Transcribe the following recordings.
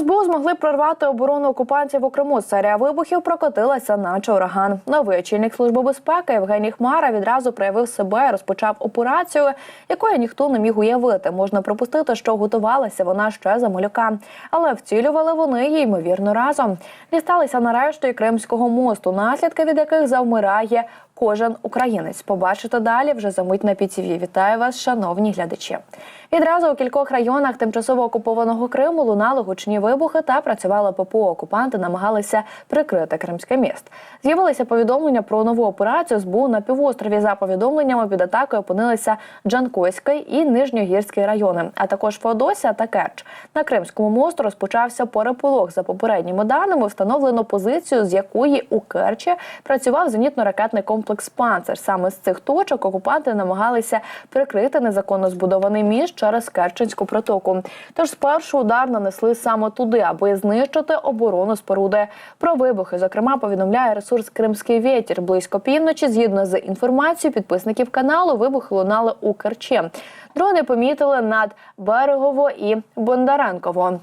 СБУ змогли прорвати оборону окупантів у Криму. Серія вибухів прокотилася, наче ураган. Новий очільник служби безпеки Євгеній Хмара відразу проявив себе розпочав операцію, якої ніхто не міг уявити. Можна припустити, що готувалася вона ще за малюка, але втілювали вони її ймовірно разом. Дісталися нарешті Кримського мосту, наслідки від яких завмирає кожен українець. Побачите далі вже за мить на ПІТІВІ. Вітаю вас, шановні глядачі. Відразу у кількох районах тимчасово окупованого Криму лунали гучні вибухи та працювали ППО. Окупанти намагалися прикрити Кримське міст. З'явилися повідомлення про нову операцію СБУ на півострові. За повідомленнями під атакою опинилися Джанкойський і Нижньогірський райони, а також Феодосія та Керч. На Кримському мосту розпочався переполох. За попередніми даними встановлено позицію, з якої у Керчі працював зенітно-ракетний комплекс Панцер. Саме з цих точок окупанти намагалися прикрити незаконно збудований міст через Керченську протоку. Тож спершу удар нанесли саме туди, аби знищити оборону споруди. Про вибухи, зокрема, повідомляє ресурс Кримський вітер. Близько півночі, згідно з інформацією підписників каналу, вибухи лунали у Керчі. Дрони помітили над Берегово і Бондаренково.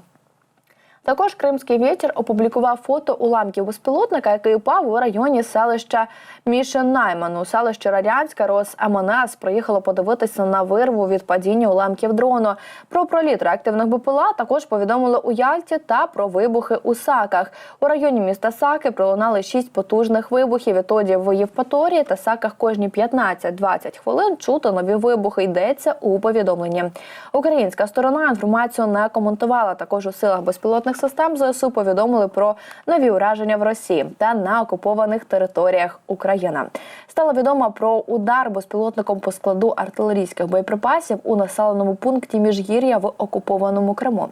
Також Кримський вітер опублікував фото уламків безпілотника, який упав у районі селища Мішен-Найману. Селище Радянське Росаманес приїхало подивитися на вирву від падіння уламків дрону. Про проліт реактивних БПЛА також повідомили у Яльті та про вибухи у Саках. У районі міста Саки пролунали шість потужних вибухів. Відтоді в Євпаторії та Саках кожні 15-20 хвилин чути нові вибухи. Йдеться у повідомленні. Українська сторона інформацію не коментувала. Також у силах безпілотних систем ЗСУ повідомили про нові ураження в Росії та на окупованих територіях України. Стало відомо про удар безпілотником по складу артилерійських боєприпасів у населеному пункті Міжгір'я в окупованому Криму.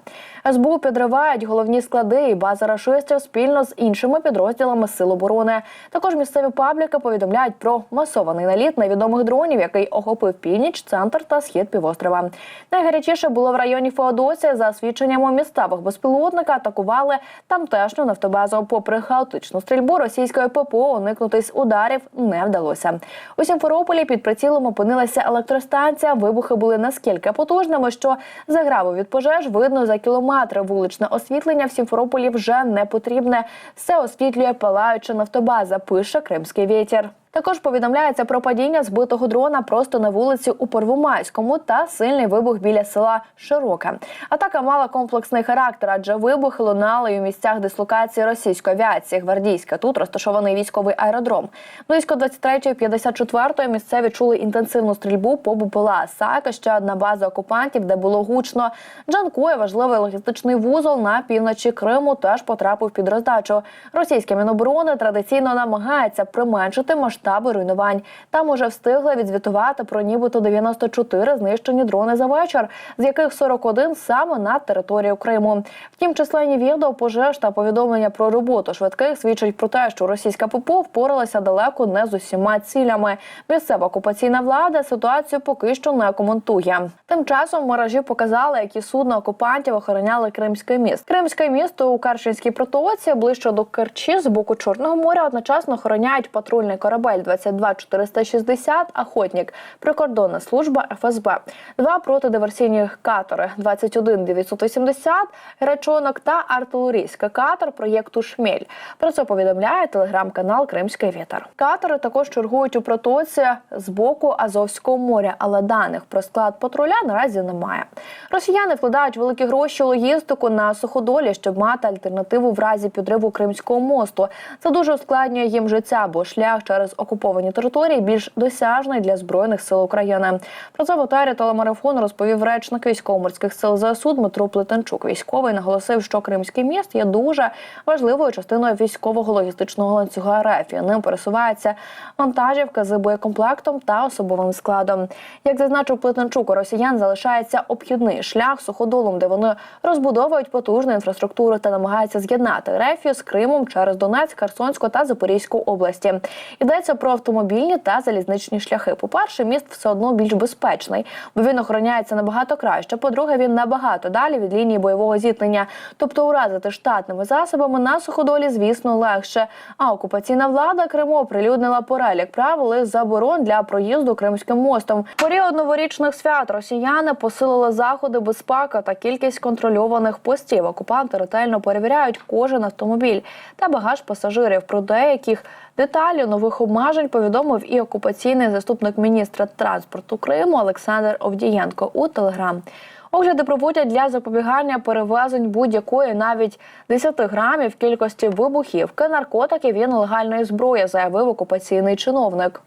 СБУ підривають головні склади і бази рашистів спільно з іншими підрозділами Сил оборони. Також місцеві пабліки повідомляють про масований наліт невідомих дронів, який охопив північ, центр та схід півострова. Найгарячіше було в районі Феодосія. За свідченнями місцевих безпілотника атакували тамтешню нафтобазу. Попри хаотичну стрільбу російської ППО уникнути з ударів не вдалося. У Сімферополі під прицілом опинилася електростанція. Вибухи були наскільки потужними, що заграву від пожеж видно за кілометри. Вуличне освітлення в Сімферополі вже не потрібне. Все освітлює палаюча нафтобаза. Пише Кримський вітер. Також повідомляється про падіння збитого дрона просто на вулиці у Первомайському та сильний вибух біля села Широке. Атака мала комплексний характер, адже вибухи лунали у місцях дислокації російської авіації. Гвардійська тут розташований військовий аеродром. Близько 23-54 місцеві чули інтенсивну стрільбу по БПЛА. Сака ще одна база окупантів, де було гучно. Джанкоє важливий логістичний вузол на півночі Криму теж потрапив під роздачу. Російське міноборони традиційно намагається применшити масштаби руйнувань. Там уже встигли відзвітувати про нібито 94 знищені дрони за вечір, з яких 41 саме на територію Криму. Втім, численні відео пожеж та повідомлення про роботу швидких свідчать про те, що російська ППО впоралася далеко не з усіма цілями. Місцева окупаційна влада ситуацію поки що не коментує. Тим часом мережі показали, які судна окупантів охороняли Кримський міст. Кримське місто у Карчинській протоці ближче до Керчі з боку Чорного моря одночасно охороняють патрульний корабель 22460 «Охотник», прикордонна служба ФСБ, два протидиверсійні катери 21980 «Гречонок» та артилерійський катер проєкту Шмель. Про це повідомляє телеграм-канал Кримський вітер. Катери також чергують у протоці з боку Азовського моря, але даних про склад патруля наразі немає. Росіяни вкладають великі гроші у логістику на суходолі, щоб мати альтернативу в разі підриву Кримського мосту. Це дуже ускладнює їм життя, бо шлях через окуповані території більш досяжний для збройних сил України. Про це в етері телемарафону розповів речник військово-морських сил ЗСУ Дмитро Плетенчук. Військовий наголосив, що Кримський міст є дуже важливою частиною військового логістичного ланцюга РФ. Ним пересувається вантажівка з боєкомплектом та особовим складом. Як зазначив Плетенчук, у росіян залишається обхідний шлях суходолом, де вони розбудовують потужну інфраструктуру та намагаються з'єднати Рефію з Кримом через Донецьк, Херсонську та Запорізьку області. Йдеться Йдеться про автомобільні та залізничні шляхи. По-перше, міст все одно більш безпечний, бо він охороняється набагато краще. По-друге, він набагато далі від лінії бойового зіткнення. Тобто уразити штатними засобами на суходолі, звісно, легше. А окупаційна влада Криму оприлюднила перелік правил і заборон для проїзду Кримським мостом. В Період новорічних свят росіяни посилили заходи безпеки та кількість контрольованих постів. Окупанти ретельно перевіряють кожен автомобіль та багаж пасажирів. Про деяких деталі нових обмежень повідомив і окупаційний заступник міністра транспорту Криму Олександр Овдієнко у Телеграм. Огляди проводять для запобігання перевезень будь-якої навіть 10 грамів кількості вибухівки, наркотиків і нелегальної зброї, заявив окупаційний чиновник.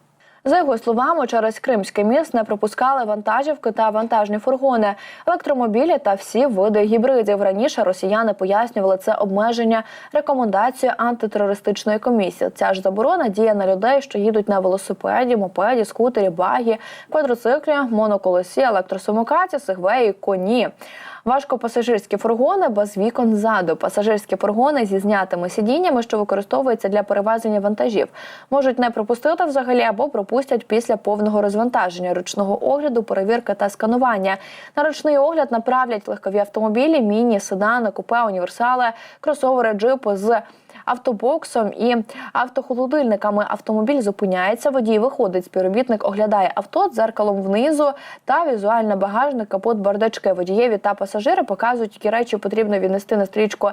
За його словами, через Кримський міст не пропускали вантажівки та вантажні фургони, електромобілі та всі види гібридів. Раніше росіяни пояснювали це обмеження рекомендацією антитерористичної комісії. Ця ж заборона діє на людей, що їдуть на велосипеді, мопеді, скутері, багі, квадроциклі, моноколесі, електросамокаті, сегвеї, коні. Важкопасажирські фургони без вікон ззаду. Пасажирські фургони зі знятими сидіннями, що використовуються для перевезення вантажів, можуть не пропустити взагалі або пропустять після повного розвантаження, ручного огляду, перевірки та сканування. На ручний огляд направлять легкові автомобілі, міні, седани, купе, універсали, кросовери, джипи з автобоксом і автохолодильниками. Автомобіль зупиняється, водій виходить, співробітник оглядає авто дзеркалом внизу та візуальна багажник, капот, бардачки. Водієві та пасажири показують, які речі потрібно віднести на стрічку.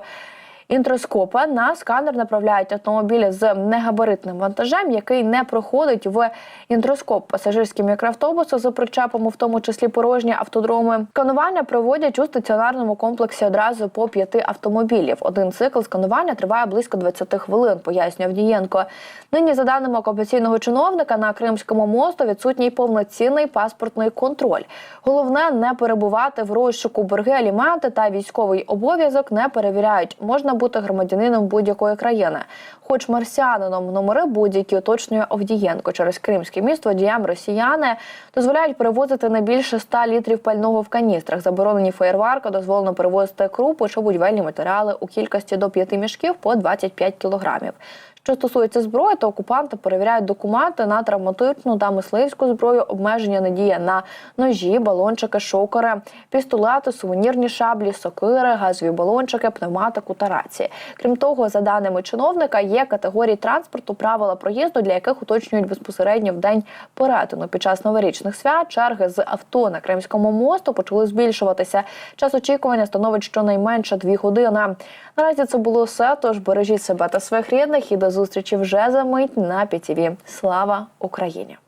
Інтроскопа на сканер направляють автомобілі з негабаритним вантажем, який не проходить в інтроскоп. Пасажирські мікроавтобуси з причепом, в тому числі порожні автодроми. Сканування проводять у стаціонарному комплексі одразу по п'яти автомобілів. Один цикл сканування триває близько 20 хвилин, пояснює Авдієнко. Нині, за даними окупаційного чиновника, на Кримському мосту відсутній повноцінний паспортний контроль. Головне не перебувати в розшуку борги, аліменти та військовий обов'язок не перевіряють. Можна бути громадянином будь-якої країни, хоч марсіанином номери будь-які уточнює Овдієнко. Через Кримське міст водіям росіяни дозволяють перевозити не більше 100 літрів пального в каністрах. Заборонені феєрварки дозволено перевозити крупи чи будівельні матеріали у кількості до 5 мішків по 25 кілограмів. Що стосується зброї, то окупанти перевіряють документи на травматичну та мисливську зброю. Обмеження не діє на ножі, балончики, шокери, пістолети, сувенірні шаблі, сокири, газові балончики, пневматику та рації. Крім того, за даними чиновника, є категорії транспорту, правила проїзду, для яких уточнюють безпосередньо в день перетину. Під час новорічних свят черги з авто на Кримському мосту почали збільшуватися. Час очікування становить щонайменше дві години. Наразі це було все. Тож бережіть себе та своїх рідних і до зустрічі вже за мить на ПІТІВІ. Слава Україні!